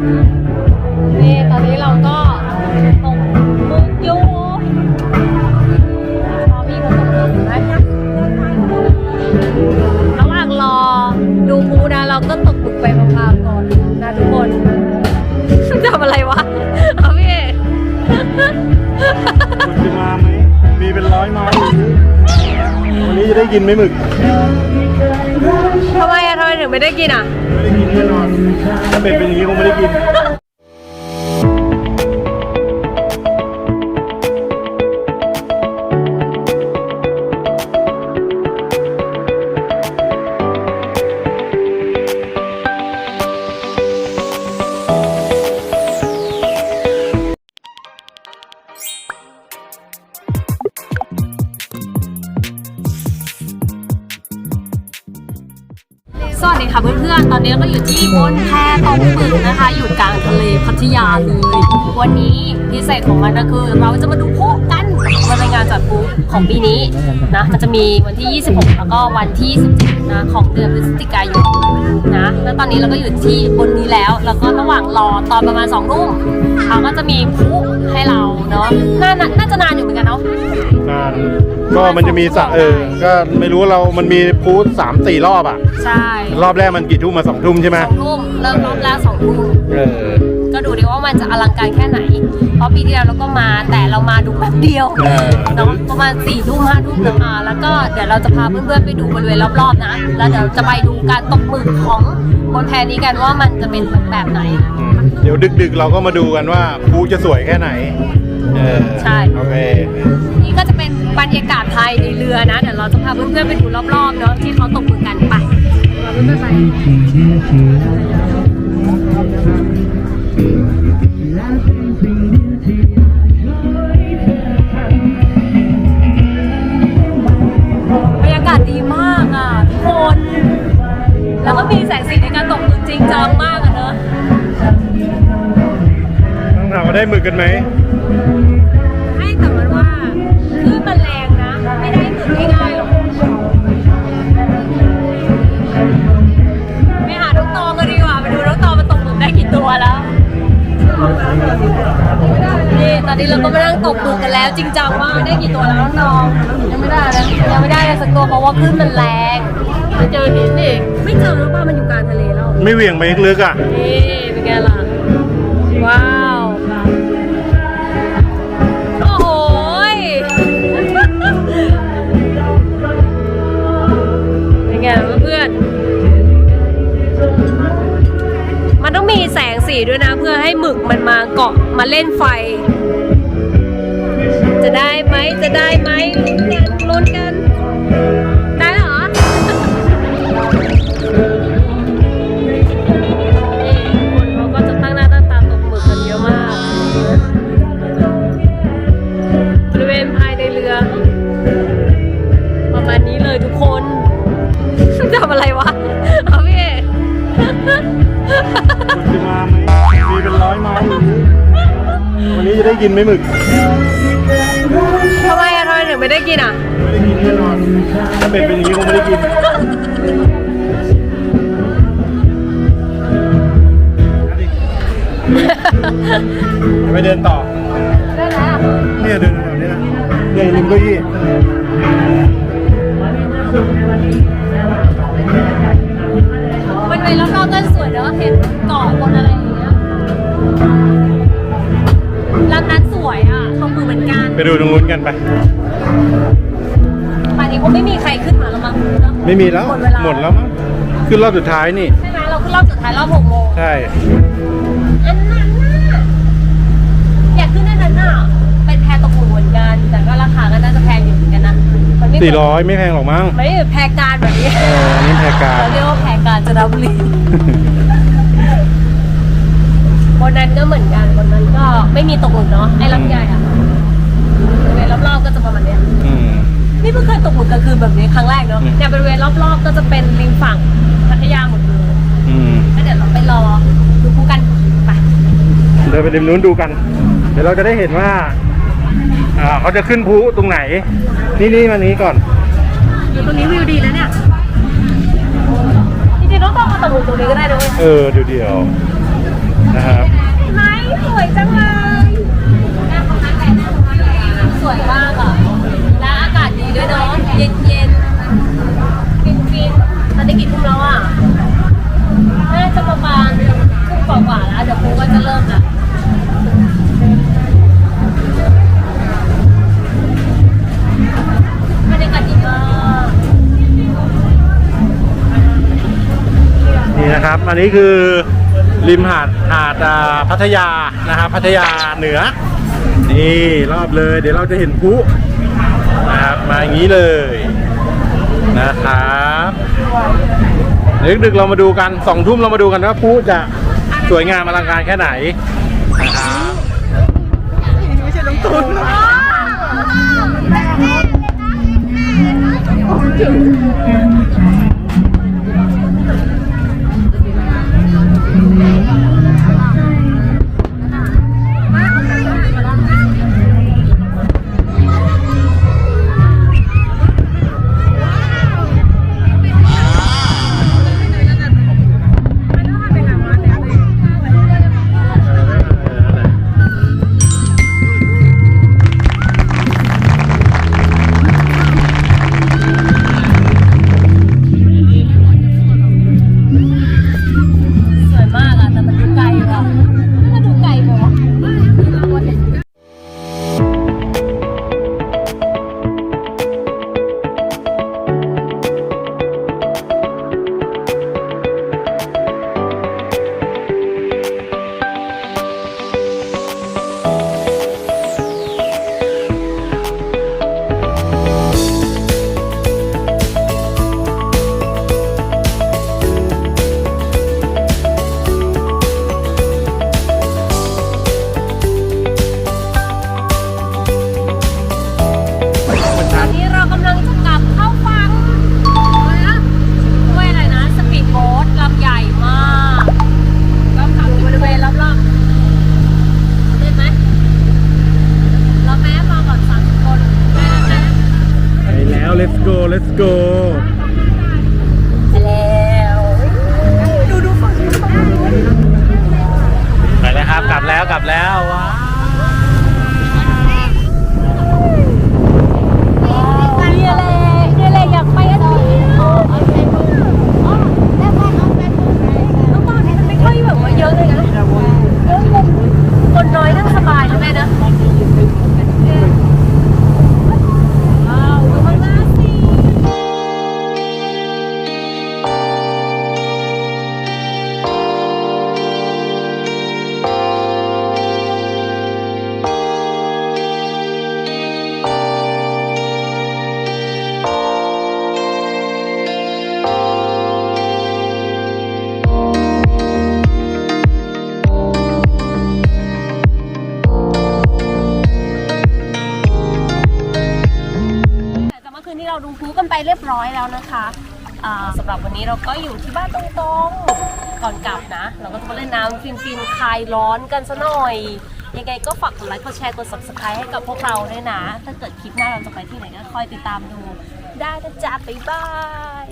นี่ตอนนี้เราก็ตกหมึกอยู่รอพี่เขาตกหมึกอยู่ไหมระหว่างรอดูมูนะ เราก็ตกหมึกไปพลางๆก่อนนะทุกคนทำอะไรวะเอาพี่มันจะมาไหมมีเป็นร้อยไม้วันนี้จะได้กินไหมหมึกทำไมอะทำ ไม่ได้กินอะไม่ได้กินแน่นอนถ้าเป็นเป็นอย่างนี้คงไม่ได้กิน สวัสดีค่ะเพื่อนๆ ตอนนี้เราก็อยู่ที่บนแพตกหมึกนะคะ อยู่กลางทะเลพัทยาเลย วันนี้พิเศษของมันก็คือเราจะมาดูพวก มันเป็นงานจัดพลุของปีนี้นะมันจะมีวันที่ 26 แล้วก็วันที่17นะของเดือนพฤศจิกายนนะแล้วตอนนี้เราก็อยู่ที่บนนี้แล้ว แล้วก็ระหว่างรอตอนประมาณ2ทุ่มเขาก็จะมีพลุให้เราเนาะน่าน่าจะนานอยู่เหมือนกันเนาะนานก็มันจะมีสระเออ ก็ไม่รู้เรา มันมีพูดสามสี่รอบอะ ใช่ รอบแรกมันกี่ทุ่มมาสองทุ่มใช่ไหมสองทุ่มเริ่มรอบแรกสองทุ่มเออ ก็ดูดิว่ามันจะอลังการแค่ไหน เพราะปีที่แล้วเราก็มาแต่เรามาดูแป๊บเดียวเออ เนาะประมาณสี่ทุ่มห้าทุ่มเนาะอ่าแล้วก็เดี๋ยวเราจะพาเพื่อนๆไปดูบริเวณรอบๆนะ แล้วเดี๋ยวจะไปดูการตกหมึกของบนแพนี้กันว่ามันจะเป็นแบบไหน อืมเดี๋ยวดึกๆ เราก็มาดูกันว่าพูจะสวยแค่ไหน เออใช่ โอเค นี่ก็จะเป็นบรรยากาศไทยในเรือนะ เดี๋ยวเราจะพาเพื่อนๆไปดูรอบๆเนาะที่เขาตกหมึกกันไปพาเพื่อนๆไป บรรยากาศดีมากอะทุกคน แล้วก็มีแสงสีในการตกหมึกจริงจังมากอะเนอะต้องถามว่าได้หมึกกันไหม นี่ตอนนี้เราก็มานั่งตกหมึกกันแล้ว จริงจังมากได้กี่ตัวแล้วน้องตองยังไม่ได้นะยังไม่ได้เลยสักตัวเพราะว่าคลื่นมันแรงไปเจอหินอีกไม่เจอแล้วป่ะมันอยู่กลางทะเลแล้วไม่เหวี่ยงไปลึกๆอะนี่เป็นไงล่ะว้าวโอ้โหยเป็นไงเพื่อนๆมันต้องมีแสงสีด้วยนะ เพื่อให้หมึกมันมาเกาะมาเล่นไฟ จะได้ไหมจะได้ไหมลุ้นกันลุ้นกัน ได้เหรอนี่คนเขาก็จะตั้งหน้าตั้งตาตกหมึกกันเยอะมาก บริเวณภายในเรือ ประมาณนี้เลยทุกคนทำอะไรวะเอาพี่มันจะมาไหมมีเป็นร้อยไม้วันนี้จะได้กินไหมหมึกทำไมอะทำ ไมถึงไม่ได้กินอะ ไม่ได้กินแน่นอน ถ้าเป็นเป็นอย่างนี้คงไม่ได้กิน ไปเดินต่อ ได้แล้วเนี่ยเดินแถวนี้นะเนี่ยริมเก้าอี้มันเป็นรอบๆก็สวยเนอะเห็นเกาะบนอะไรอย่างเงี้ยลำนั้นสวยอะตรงมือเหมือนกัน ไปดูตรงนู้นกันไป ป่านนี้คงไม่มีใครขึ้นมาแล้วมั้งเนอะไม่มีแล้ว หมดเวลาหมดแล้วมั้งขึ้นรอบสุดท้ายนี่ ใช่ไหมเราขึ้นรอบสุดท้ายรอบหกโมง ใช่ อันนั้นน่ะอยากขึ้นอันนั้นน่ะเป็นแพตกหมึกเหมือนกัน แต่ก็ราคาก็น่าจะแพงอยู่เหมือนกันนะมันไม่เหมืสี่อนร้อยไม่แพงหรอกมั้งไม่ได้แพการแบบนี้เอออันนี่แพกาเรารเรียกว่าแพการจะรับบุรีบนนั้นก็เหมือนกันบนนั้นก็ไม่มีตกหมึกเนาะไอ้ลำใหญ่อะ บริเวณรอบๆก็จะประมาณเนี้ยอืม นี่เพิ่งเคยตกหมึกกลางคืนแบบนี้ครั้งแรกเนาะอืม เนี่ยบริเวณรอบๆก็จะเป็นริมฝั่งพัทยาหมดเลยอืม แล้วเดี๋ยวเราไปรอดูคู่กันไปเดินไปริมนู้นดูกัน เดี๋ยวเราจะได้เห็นว่าอ่าเขาจะขึ้นภูตรงไหน นี่นี่มานี้ก่อนดูตรงนี้วิวดีแล้วเนี่ยจริงๆต้องต้องมาตกหมึกตรงนี้ก็ได้ด้วยเออเดี๋ยวเดี๋ยวน นะครับ อันนี้คือริมหาดหาดอ่าพัทยานะครับพัทยาเหนือ นี่รอบเลย เดี๋ยวเราจะเห็นพุนะครับมาอย่างนี้เลยนะครับเดี๋ยวดึกเรามาดูกันสองทุ่มเรามาดูกันว่าพุจะสวยงามอลังการแค่ไหนนะครับส go let's go ไปแล้วดูดูฝั่งนู้นฝั่งนู้นไปแล้วครับ กลับแล้วกลับแล้วว้า เมื่อคืนที่เราดูพลุกันไปเรียบร้อยแล้วนะคะอ่าสำหรับวันนี้เราก็อยู่ที่บ้านตรงๆ ก่อนกลับนะ เราก็จะมาเล่นน้ำฟินฟินๆ คลายร้อนกันซะหน่อย ยังไงก็ฝากกดไลค์กดแชร์กด subscribe ให้กับพวกเราด้วยนะ ถ้าเกิดคลิปหน้าเราจะไปที่ไหนก็คอยติดตามดู ได้นะจ๊ะบ๊ายบาย